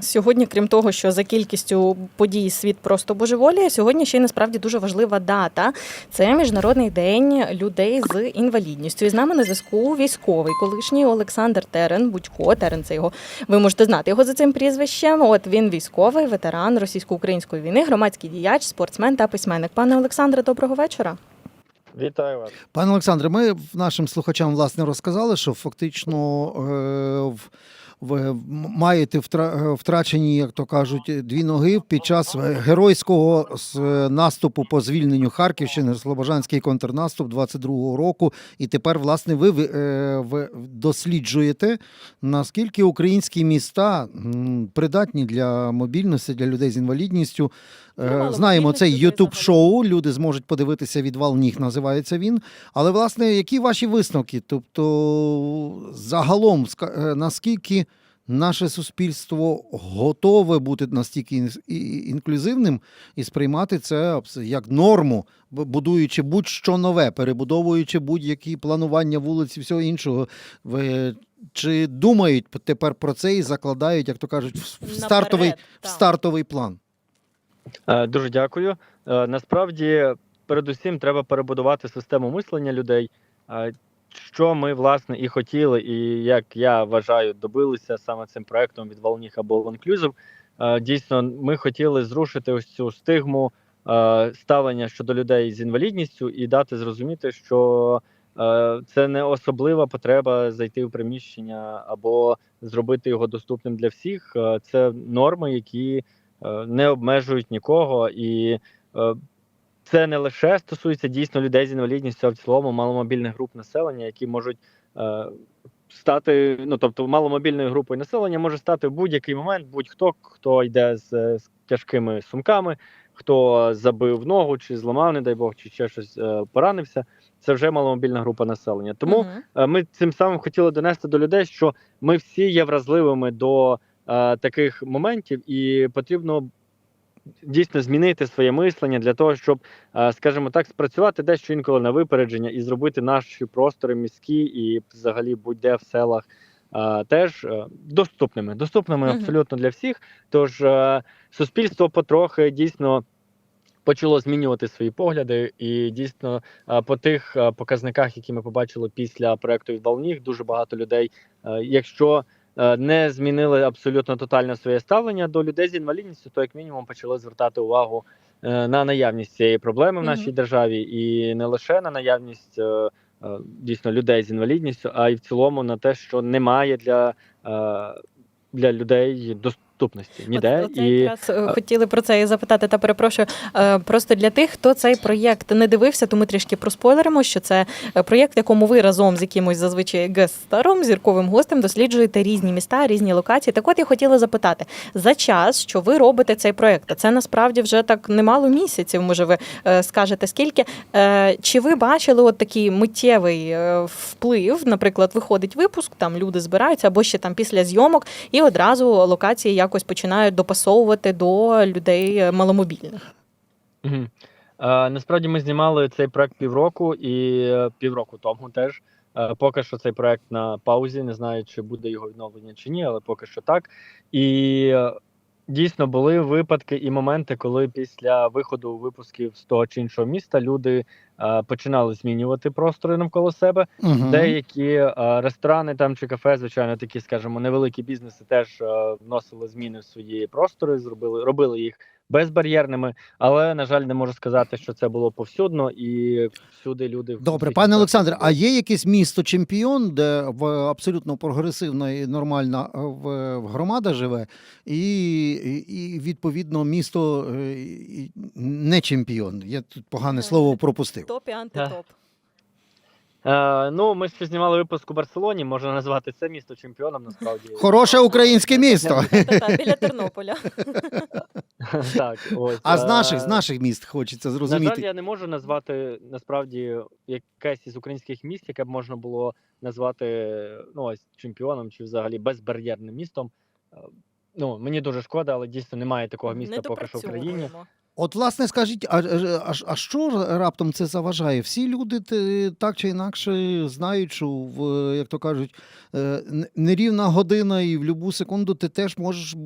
Сьогодні, крім того, що за кількістю подій світ просто божеволіє, сьогодні ще й насправді дуже важлива дата. Це міжнародний день людей з інвалідністю. І з нами на зв'язку військовий, колишній Олександр Терен, Будько. Терен це його. Ви можете знати його за цим прізвищем. От він військовий, ветеран російсько-української війни, громадський діяч, спортсмен та письменник. Пане Олександре, доброго вечора. Вітаю вас. Пане Олександре, ми нашим слухачам власне розказали, що фактично е, в, в, маєте втра, втрачені, як то кажуть, дві ноги під час геройського з- наступу по звільненню Харківщини, Слобожанський контрнаступ 22-го року. І тепер, власне, ви, ви, е, ви досліджуєте, наскільки українські міста придатні для мобільності, для людей з інвалідністю. Е, Знаємо цей youtube шоу Люди зможуть подивитися відвал ніг, називається він. Але, власне, які ваші висновки? Тобто, загалом, е, наскільки наше суспільство готове бути настільки інклюзивним і сприймати це як норму, будуючи будь-що нове, перебудовуючи будь-які планування вулиць і всього іншого. Ви чи думають тепер про це і закладають, як то кажуть, в- стартовий, Наперед, в стартовий план? Е, Дуже дякую. Е, Насправді, передусім, треба перебудувати систему мислення людей. Що ми власне і хотіли, і як я вважаю, добилися саме цим проектом від Волніх або Inclusive. Е, Дійсно, ми хотіли зрушити ось цю стигму е, ставлення щодо людей з інвалідністю і дати зрозуміти, що е, це не особлива потреба зайти в приміщення або зробити його доступним для всіх. Це норми, які не обмежують нікого, і це не лише стосується дійсно людей з інвалідністю, а в цілому маломобільних груп населення, які можуть е, стати, ну тобто, маломобільною групою населення може стати в будь-який момент будь-хто, хто йде з, з тяжкими сумками, хто забив ногу, чи зламав, не дай Бог, чи ще щось е, поранився. Це вже маломобільна група населення. Тому. Е, Ми цим самим хотіли донести до людей, що ми всі є вразливими до е, таких моментів, і потрібно дійсно змінити своє мислення для того, щоб, е, скажімо так, спрацювати дещо інколи на випередження і зробити наші простори міські і взагалі будь-де в селах. е, Теж е, доступними, доступними Мгм. абсолютно для всіх. Тож суспільство потрохи дійсно почало змінювати свої погляди, і дійсно по тих показниках, які ми побачили після проекту від Волніг, дуже багато людей, якщо не змінили абсолютно тотально своє ставлення до людей з інвалідністю, то як мінімум почали звертати увагу е, на наявність цієї проблеми в нашій державі, і не лише на наявність е, е, дійсно людей з інвалідністю, а й в цілому на те, що немає для, е, для людей доступності ніде. Оце і якраз е, хотіли про це і запитати, та перепрошую. Е, Просто для тих, хто цей проєкт не дивився, то ми трішки проспойлеримо, що це е, проєкт, в якому ви разом з якимось зазвичай гестаром, зірковим гостем досліджуєте різні міста, різні локації. Так от я хотіла запитати за час, що ви робите цей проєкт, а це насправді вже так немало місяців. Може, ви скажете скільки. Чи ви бачили от такий миттєвий вплив? Наприклад, виходить випуск, там люди збираються, або ще там після зйомок, і одразу локації якось починають допасовувати до людей е, маломобільних. Угу. Е, насправді ми знімали цей проект півроку і е, півроку тому теж. Е, поки що цей проект на паузі. Не знаю, чи буде його відновлення чи ні, але поки що так. І дійсно були випадки і моменти, коли після виходу випусків з того чи іншого міста люди е, починали змінювати простори навколо себе. Угу. Деякі е, ресторани там чи кафе, звичайно, такі, скажімо, невеликі бізнеси теж е, вносили зміни в свої простори, зробили робили їх безбар'єрними. Але на жаль, не можу сказати, що це було повсюдно і всюди люди Добре, пане Олександре, а є якесь місто чемпіон, де в абсолютно прогресивна і нормальна е, в, в громада живе, і, і, і відповідно місто е, не чемпіон. Я тут погане слово пропустив. Топ і антитоп. Е, ну, ми ще знімали випуск у Барселоні. Можна назвати це місто чемпіоном. Насправді Хороше українське місто. Біля Тернополя. так, ось А з е, наших з наших міст хочеться На жаль, зрозуміти. я не можу назвати насправді якесь із українських міст, яке б можна було назвати ну ось чемпіоном чи взагалі безбар'єрним містом. Е, Ну мені дуже шкода, але дійсно немає такого міста Не поки що в країні. допрацьовуємо. От, власне, скажіть, а, а, а що раптом це заважає? Всі люди так чи інакше знають, що в, як то кажуть, е, нерівна година і в будь-яку секунду ти теж можеш е,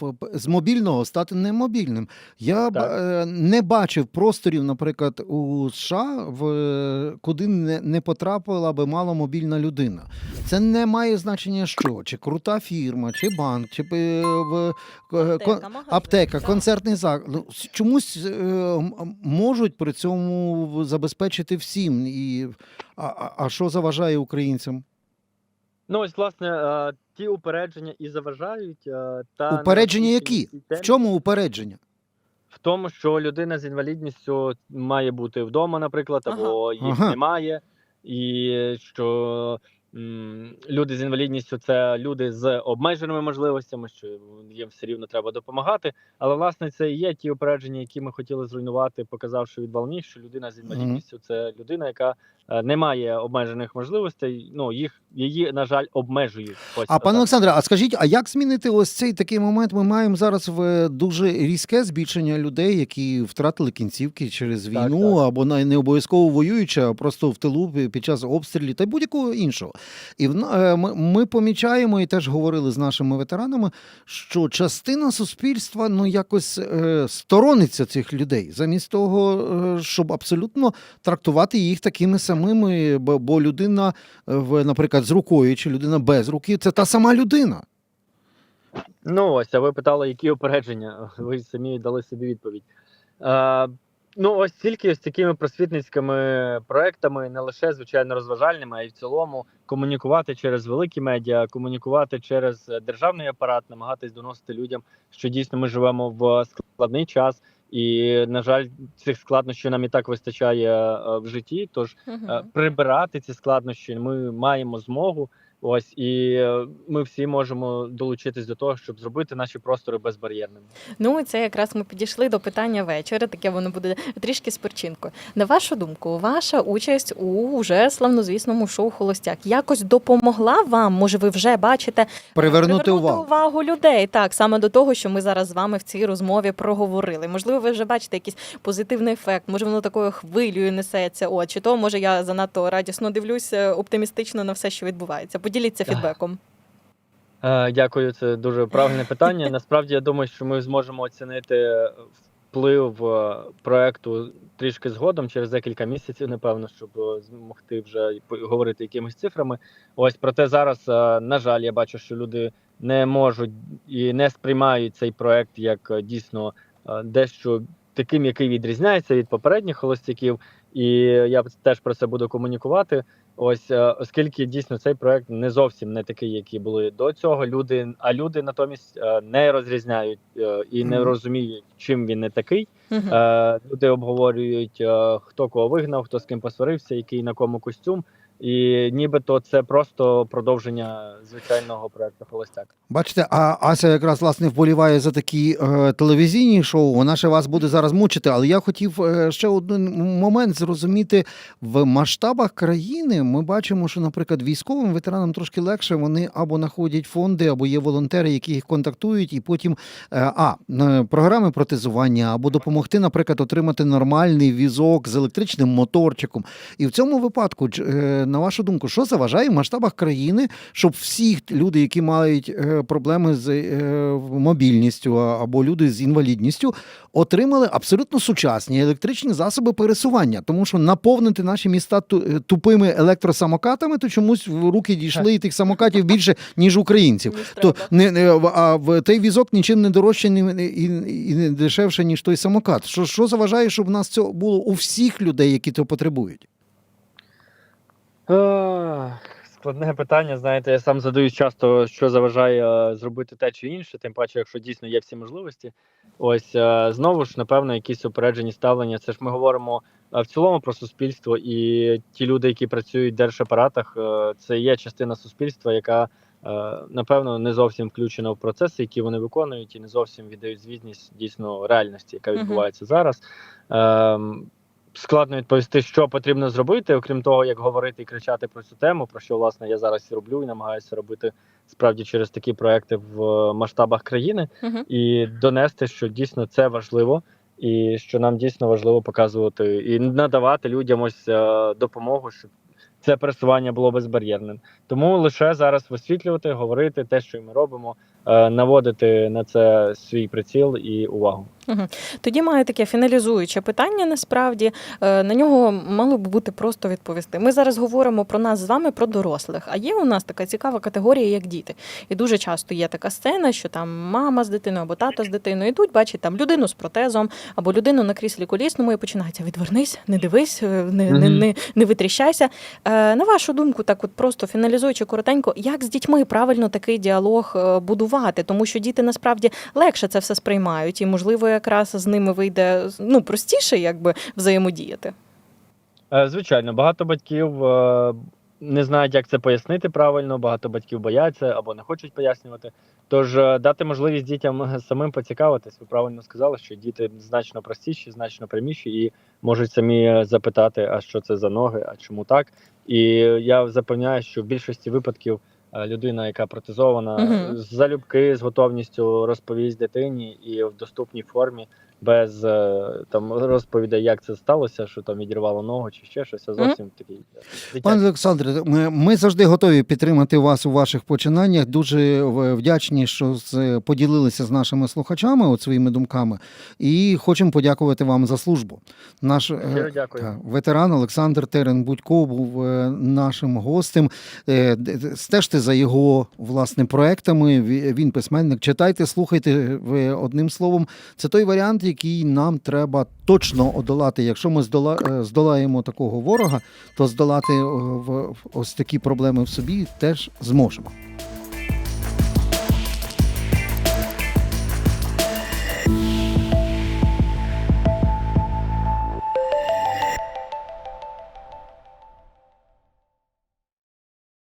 в- з мобільного стати немобільним. Я б, Так. е, не бачив просторів, наприклад, у США, в, куди не, не потрапила би маломобільна людина. Це не має значення, що чи крута фірма, чи банк, чи в, кон- аптека, концертний заклад. Чомусь е, можуть при цьому забезпечити всім. І, а, а, що заважає українцям? Ну ось власне е, ті упередження і заважають. е, Та Упередження які? В чому упередження? В тому, що людина з інвалідністю має бути вдома, наприклад, Ага. або їх Ага. немає, і що люди з інвалідністю це люди з обмеженими можливостями, що їм все рівно треба допомагати. Але власне це і є ті упередження, які ми хотіли зруйнувати, показавши від волні, що людина з інвалідністю це людина, яка е, не має обмежених можливостей. Ну їх її на жаль обмежують. Ось А так. пане Олександре, а скажіть, а як змінити ось цей такий момент? Ми маємо зараз в дуже різке збільшення людей, які втратили кінцівки через війну так. або на- не обов'язково воюючи, а просто в тилу під час обстрілів та будь-якого іншого. І е, ми, помічаємо і теж говорили з нашими ветеранами, що частина суспільства ну якось е, сторониться цих людей, замість того, е, щоб абсолютно трактувати їх такими самими, бо, людина, наприклад, з рукою чи людина без руки це та сама людина. Ну ось, а ви питали, які опередження? Ви самі дали собі відповідь. Ну, ось тільки з такими просвітницькими проектами, не лише звичайно розважальними, а й в цілому комунікувати через великі медіа, комунікувати через державний апарат, намагатись доносити людям, що дійсно ми живемо в складний час. І, на жаль, цих складнощів нам і так вистачає е, в житті. Тож е, прибирати ці складнощі ми маємо змогу. Ось і е, ми всі можемо долучитись до того, щоб зробити наші простори безбар'єрними. Ну, і це якраз ми підійшли до питання вечора. Таке воно буде трішки з перчинкою. На вашу думку, ваша участь у вже славнозвісному шоу Холостяк якось допомогла вам? Може, ви вже бачите Привернути увагу. увагу людей? Так, саме до того, що ми зараз з вами в цій розмові проговорили. Можливо, ви вже бачите якийсь позитивний ефект, може воно такою хвилею несеться. От чи то може я занадто радісно дивлюся оптимістично на все, що відбувається. Поділіться фідбеком. Е, Дякую, це дуже правильне питання. Насправді я думаю, що ми зможемо оцінити вплив е, проекту трішки згодом, через декілька місяців, напевно, щоб е, змогти вже говорити якимись цифрами. Ось проте зараз, на жаль, я бачу, що люди не можуть і не сприймають цей проект як дійсно дещо таким, який відрізняється від попередніх холостяків. І я теж про це буду комунікувати. Ось, е, оскільки дійсно цей проект не зовсім не такий, які були до цього. Люди, а люди натомість е, не розрізняють е, і не розуміють, чим він не такий. Люди обговорюють, хто кого вигнав, хто з ким посварився, який на кому костюм. І нібито це просто продовження звичайного проекту Холостяк. Бачите, а Ася якраз власне вболіває за такі е, телевізійні шоу. Вона ще вас буде зараз мучити. Але я хотів е, ще один момент зрозуміти в масштабах країни. Ми бачимо, що, наприклад, військовим ветеранам трошки легше вони або знаходять фонди, або є волонтери, які їх контактують, і потім е, а програми протезування, або допомогти, наприклад, отримати нормальний візок з електричним моторчиком. І в цьому випадку, е, на вашу думку, що заважає в масштабах країни, щоб всі люди, які мають е, проблеми з е, мобільністю або люди з інвалідністю, отримали абсолютно сучасні електричні засоби пересування, тому що наповнити наші міста е, тупими електросамокатами, то чомусь в руки дійшли і тих самокатів більше ніж українців. То не, не а в той візок нічим не дорожче і, і не дешевше, ніж той самокат. Що, що заважає, щоб в нас це було у всіх людей, які то потребують? Складне питання. Знаєте, я сам задаюсь часто, що заважає е, зробити те чи інше, тим паче, якщо дійсно є всі можливості. Ось е, знову ж, напевно, якісь упереджені ставлення. Це ж ми говоримо е, в цілому про суспільство, і ті люди, які працюють в держапаратах, це є частина суспільства, яка напевно не зовсім включена в процеси, які вони виконують, і не зовсім віддають звітність дійсно реальності, яка відбувається зараз. Складно відповісти, що потрібно зробити, окрім того, як говорити і кричати про цю тему, про що власне я зараз і роблю і намагаюся робити справді через такі проекти в е, масштабах країни, Мгм. і донести, що дійсно це важливо. і що нам дійсно важливо показувати і надавати людям ось е, допомогу, щоб це пересування було безбар'єрним. Тому лише зараз висвітлювати, говорити те, що ми робимо, наводити на це свій приціл і увагу. Тоді маю таке фіналізуюче питання. Насправді Е, на нього мало б бути просто відповісти. Ми зараз говоримо про нас з вами, про дорослих. А є у нас така цікава категорія, як діти. І дуже часто є така сцена, що там мама з дитиною або тато з дитиною йдуть, бачать там людину з протезом або людину на кріслі колісному і починається відвернись, не дивись, е, не, не, не, не витріщайся. Е, на вашу думку, так от просто фіналізуючи коротенько, як з дітьми правильно такий діалог е, будувати, тому що діти насправді легше це все сприймають, і можливо, якраз з ними вийде ну простіше, якби взаємодіяти. Е, Звичайно, багато батьків е, не знають, як це пояснити правильно, багато батьків бояться або не хочуть пояснювати. Тож е, дати можливість дітям самим поцікавитись. Ви правильно сказали, що діти значно простіші, значно пряміші і можуть самі запитати, а що це за ноги, а чому так. І я запевняю, що в більшості випадків людина, яка протезована, Мгм. залюбки з готовністю розповість дитині і в доступній формі. Без е, там розповідей, як це сталося, що там відірвало ногу чи ще щось, а зовсім такий дитячий. Пане Олександре, ми, ми завжди готові підтримати вас у ваших починаннях. Дуже вдячні, що з, поділилися з нашими слухачами от своїми думками, і хочемо подякувати вам за службу. Наш е, дякую. та, ветеран Олександр Терен Будько був е, нашим гостем. Е, Стежте за його власне проектами. Він письменник. Читайте, слухайте ви одним словом. Це той варіант, який нам треба точно одолати. Якщо ми здола, е, здолаємо такого ворога, то здолати е, ось такі проблеми в собі теж зможемо.